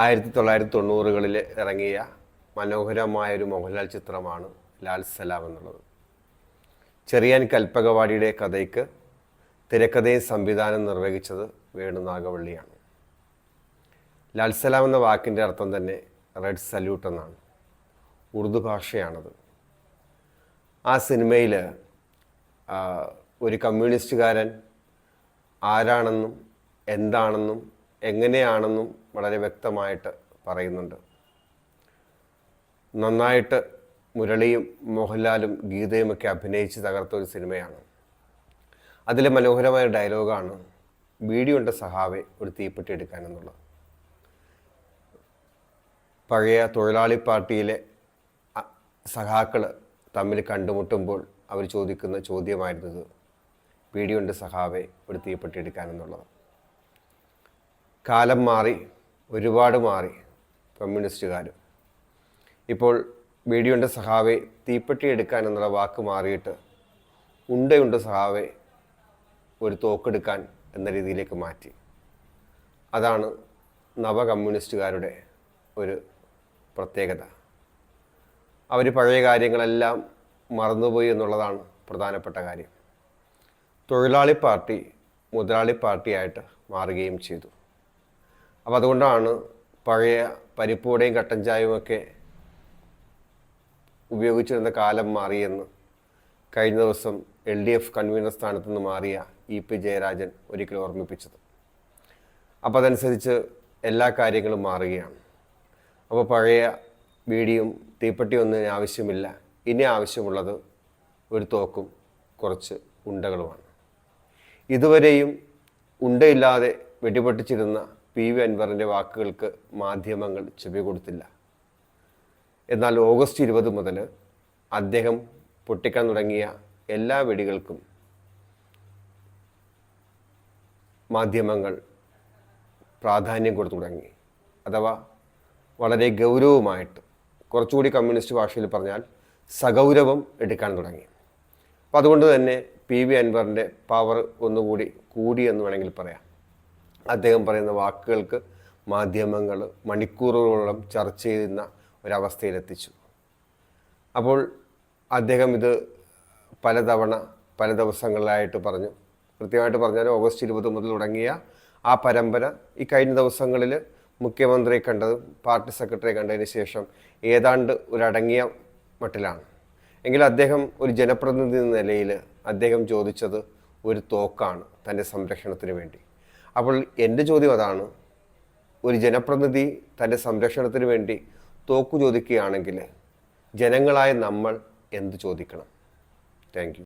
ആയിരത്തി തൊള്ളായിരത്തി തൊണ്ണൂറുകളിൽ ഇറങ്ങിയ മനോഹരമായ ഒരു മോഹൻലാൽ ചിത്രമാണ് ലാൽ സലാം എന്നുള്ളത്. ചെറിയാൻ കൽപ്പകവാടിയുടെ കഥയ്ക്ക് തിരക്കഥയും സംവിധാനം നിർവഹിച്ചത് വേണു നാഗവള്ളിയാണ്. ലാൽ സലാം എന്ന വാക്കിന്റെ അർത്ഥം തന്നെ റെഡ് സല്യൂട്ട് എന്നാണ്. ഉറുദു ഭാഷയാണത്. ആ സിനിമയിൽ ഒരു കമ്മ്യൂണിസ്റ്റുകാരൻ ആരാണെന്നും എന്താണെന്നും എങ്ങനെയാണെന്നും വളരെ വ്യക്തമായിട്ട് പറയുന്നുണ്ട്. നന്നായിട്ട് മുരളിയും മോഹൻലാലും ഗീതയുമൊക്കെ അഭിനയിച്ച് തകർത്ത ഒരു സിനിമയാണ്. അതിലെ മനോഹരമായ ഡയലോഗാണ് വീഡിയോണ്ട സഹാവെ ഒരു തീപ്പെട്ടി എടുക്കാൻ എന്നുള്ളത് പഴയ തൊഴിലാളി പാർട്ടിയിലെ സഖാക്കൾ തമ്മിൽ കണ്ടുമുട്ടുമ്പോൾ അവർ ചോദിക്കുന്ന ചോദ്യമായിരുന്നത് വീഡിയോണ്ട് സഹാവെ ഒരു തീപ്പെട്ടി എടുക്കാൻ എന്നുള്ളത് കാലം മാറി ഒരുപാട് മാറി കമ്മ്യൂണിസ്റ്റുകാരും. ഇപ്പോൾ വീഡിയോന്റെ സഹാവെ തീപ്പെട്ടി എടുക്കാൻ എന്നുള്ള വാക്ക് മാറിയിട്ട് ഉണ്ടയുണ്ട് സഹാവെ ഒരു തോക്കെടുക്കാൻ എന്ന രീതിയിലേക്ക് മാറ്റി. അതാണ് നവ കമ്മ്യൂണിസ്റ്റുകാരുടെ ഒരു പ്രത്യേകത. അവർ പഴയ കാര്യങ്ങളെല്ലാം മറന്നുപോയി എന്നുള്ളതാണ് പ്രധാനപ്പെട്ട കാര്യം. തൊഴിലാളി പാർട്ടി മുതലാളി പാർട്ടിയായിട്ട് മാറുകയും ചെയ്തു. അപ്പോൾ അതുകൊണ്ടാണ് പഴയ പരിപ്പൂടെയും കട്ടൻ ചായയും ഒക്കെ ഉപയോഗിച്ചിരുന്ന കാലം മാറിയെന്ന് കഴിഞ്ഞ ദിവസം എൽ ഡി എഫ് കൺവീനർ സ്ഥാനത്ത് നിന്ന് മാറിയ ഇ പി ജയരാജൻ ഒരിക്കലും ഓർമ്മിപ്പിച്ചത്. അപ്പോൾ അതനുസരിച്ച് എല്ലാ കാര്യങ്ങളും മാറുകയാണ്. അപ്പോൾ പഴയ വീടിയും തീപ്പെട്ടിയൊന്നും ഒന്നും ആവശ്യമില്ല. ഇനി ആവശ്യമുള്ളത് ഒരു തോക്കും കുറച്ച് ഉണ്ടകളുമാണ്. ഇതുവരെയും ഉണ്ടയില്ലാതെ വെടിപൊട്ടിച്ചിരുന്ന പി വി അൻവറിന്റെ വാക്കുകൾക്ക് മാധ്യമങ്ങൾ ചെവി കൊടുത്തില്ല. എന്നാൽ ഓഗസ്റ്റ് ഇരുപത് മുതൽ അദ്ദേഹം പൊട്ടിക്കാൻ തുടങ്ങിയ എല്ലാ വെടികൾക്കും മാധ്യമങ്ങൾ പ്രാധാന്യം കൊടുത്തു തുടങ്ങി. അഥവാ വളരെ ഗൗരവമായിട്ട് കുറച്ചുകൂടി കമ്മ്യൂണിസ്റ്റ് ഭാഷയിൽ പറഞ്ഞാൽ സഗൗരവം എടുക്കാൻ തുടങ്ങി. അപ്പോൾ അതുകൊണ്ട് തന്നെ പി വി അൻവറിന്റെ പവർ ഒന്നുകൂടി കൂടി എന്ന് വേണമെങ്കിൽ പറയാം. അദ്ദേഹം പറയുന്ന വാക്കുകൾക്ക് മാധ്യമങ്ങൾ മണിക്കൂറുകളോളം ചർച്ച ചെയ്യുന്ന ഒരവസ്ഥയിലെത്തിച്ചു. അപ്പോൾ അദ്ദേഹം ഇത് പലതവണ പല ദിവസങ്ങളിലായിട്ട് പറഞ്ഞു. കൃത്യമായിട്ട് പറഞ്ഞാൽ ഓഗസ്റ്റ് ഇരുപത് മുതൽ തുടങ്ങിയ ആ പരമ്പര ഈ കഴിഞ്ഞ ദിവസങ്ങളിൽ മുഖ്യമന്ത്രിയെ കണ്ടതും പാർട്ടി സെക്രട്ടറിയെ കണ്ടതിന് ശേഷം ഏതാണ്ട് ഒരടങ്ങിയ മട്ടിലാണ്. എങ്കിൽ അദ്ദേഹം ഒരു ജനപ്രതിനിധി എന്ന നിലയിൽ അദ്ദേഹം ചോദിച്ചത് ഒരു തോക്കാണ് തന്റെ സംരക്ഷണത്തിന് വേണ്ടി. അപ്പോൾ എന്റെ ചോദ്യം അതാണ്. ഒരു ജനപ്രതിനിധി തന്റെ സംരക്ഷണത്തിന് വേണ്ടി തോക്കു ചോദിക്കുകയാണെങ്കിൽ ജനങ്ങളായ നമ്മൾ എന്ത് ചോദിക്കണം? താങ്ക്